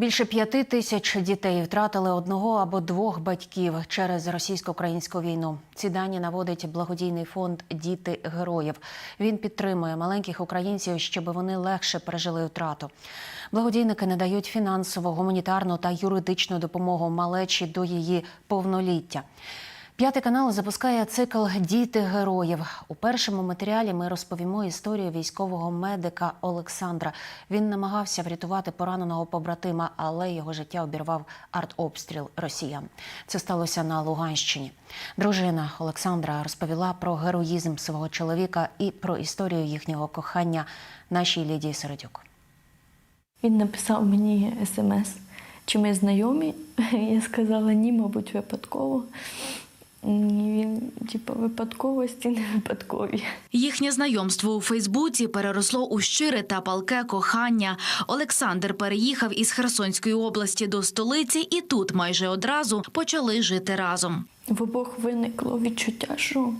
Більше п'яти тисяч дітей втратили одного або двох батьків через російсько-українську війну. Ці дані наводить благодійний фонд Діти героїв. Він підтримує маленьких українців, щоб вони легше пережили втрату. Благодійники надають фінансову, гуманітарну та юридичну допомогу малечі до її повноліття. П'ятий канал запускає цикл Діти героїв. У першому матеріалі ми розповімо історію військового медика Олександра. Він намагався врятувати пораненого побратима, але його життя обірвав артобстріл Росіян. Це сталося на Луганщині. Дружина Олександра розповіла про героїзм свого чоловіка і про історію їхнього кохання нашій Лідії Середюк. Він написав мені смс, чи ми знайомі. Я сказала ні, мабуть, випадково. Він, типу, випадковості не випадкові. Їхнє знайомство у Фейсбуці переросло у щире та палке кохання. Олександр переїхав із Херсонської області до столиці, і тут майже одразу почали жити разом. В обох виникло відчуття, що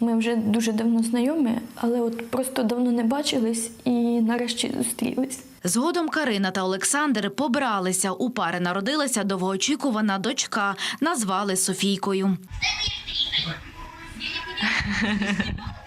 ми вже дуже давно знайомі, але от просто давно не бачились і нарешті зустрілись. Згодом Карина та Олександр побралися. У пари народилася довгоочікувана дочка. Назвали Софійкою.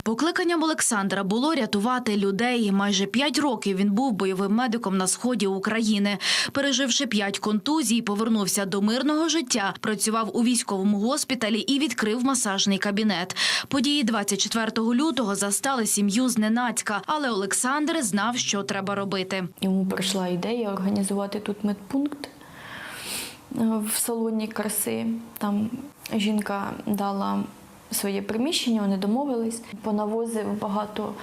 Покликанням Олександра було рятувати людей. Майже п'ять років він був бойовим медиком на сході України. Переживши п'ять контузій, повернувся до мирного життя, працював у військовому госпіталі і відкрив масажний кабінет. Події 24 лютого застали сім'ю зненацька, але Олександр знав, що треба робити. Йому прийшла ідея організувати тут медпункт е, в салоні краси. Там жінка дала своє приміщення, вони домовились. Понавозив багато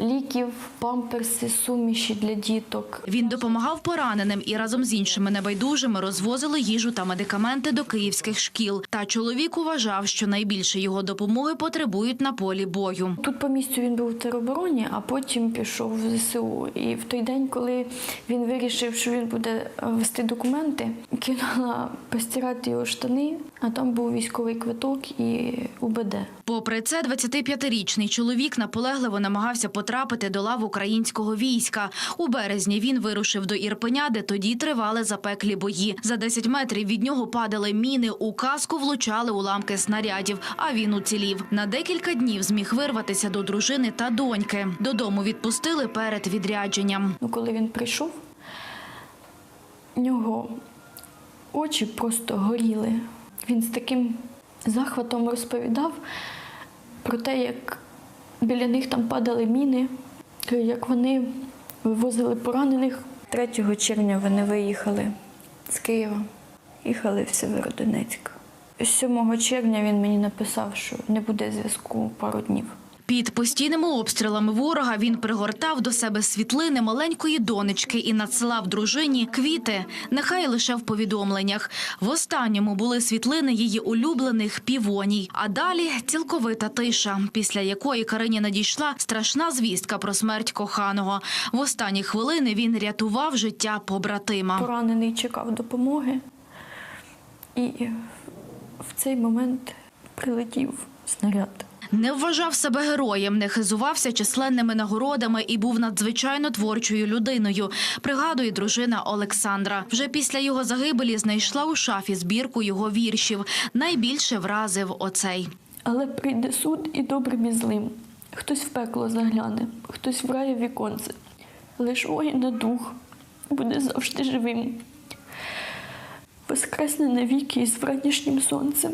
ліків, памперси, суміші для діток. Він допомагав пораненим і разом з іншими небайдужими розвозили їжу та медикаменти до київських шкіл. Та чоловік вважав, що найбільше його допомоги потребують на полі бою. Тут по місцю він був в теробороні, а потім пішов в ЗСУ. І в той день, коли він вирішив, що він буде е, вести документи, кинула постирати його штани, а там був військовий квиток і УБД. Попри це, 25-річний чоловік наполегливо намагався потрапити до лав українського війська. У березні він вирушив до Ірпеня, де тоді тривали запеклі бої. За 10 метрів від нього падали міни, у каску влучали уламки снарядів, а він уцілів. На декілька днів зміг вирватися до дружини та доньки. Додому відпустили перед відрядженням. Ну, коли він прийшов, в нього очі просто горіли. Він з таким захватом розповідав про те, як біля них там падали міни, як вони вивозили поранених. 3 червня вони виїхали з Києва, їхали в Северодонецьк. 7 червня він мені написав, що не буде зв'язку пару днів. Під постійними обстрілами ворога він пригортав до себе світлини маленької донечки і надсилав дружині квіти, нехай лише в повідомленнях. В останньому були світлини її улюблених півоній. А далі цілковита тиша, після якої Карині надійшла страшна звістка про смерть коханого. В останні хвилини він рятував життя побратима. Поранений чекав допомоги. І в цей момент прилетів снаряд. Не вважав себе героєм, не хизувався численними нагородами і був надзвичайно творчою людиною. Пригадує дружина Олександра. Вже після його загибелі знайшла у шафі збірку його віршів. Найбільше вразив оцей. Але прийде суд і добрим і злим. Хтось в пекло загляне, хтось в рає віконце. Лиш воїна дух буде завжди живим. Воскресне навіки із вранішнім сонцем.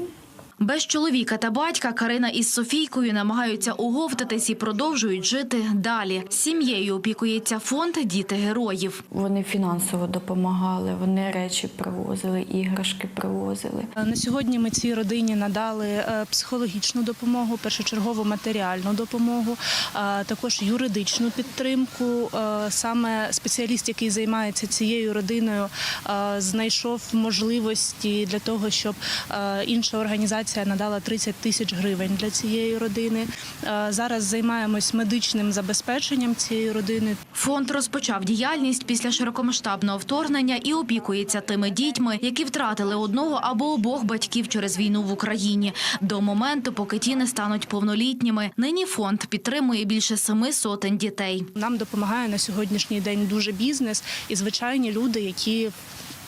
Без чоловіка та батька Карина із Софійкою намагаються уговтатись і продовжують жити далі. Сім'єю опікується фонд Діти героїв. Вони фінансово допомагали, вони речі привозили, іграшки привозили. На сьогодні ми цій родині надали е, психологічну допомогу, першочергову матеріальну допомогу, а також юридичну підтримку. Е, Саме спеціаліст, який займається цією родиною, е, знайшов можливості для того, щоб е, інша організація організація надала 30 тисяч гривень для цієї родини. Е, Зараз займаємось медичним забезпеченням цієї родини. Фонд розпочав діяльність після широкомасштабного вторгнення і опікується тими дітьми, які втратили одного або обох батьків через війну в Україні. До моменту, поки ті не стануть повнолітніми, нині фонд підтримує більше семи сотень дітей. Нам допомагає на сьогоднішній день дуже бізнес і звичайні люди, які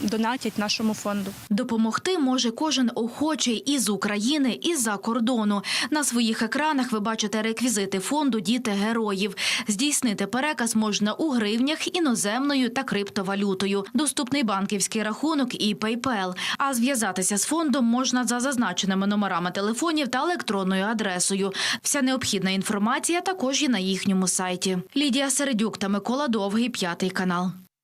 донатять нашому фонду. Допомогти може кожен охочий із України і за кордону. На своїх екранах ви бачите реквізити фонду Діти героїв. Здійснити переказ можна у гривнях, іноземною та криптовалютою. Доступний банківський рахунок і PayPal. А зв'язатися з фондом можна за зазначеними номерами телефонів та електронною адресою. Вся необхідна інформація також є на їхньому сайті. Лідія Середюк та Микола Довгий, п'ятий канал.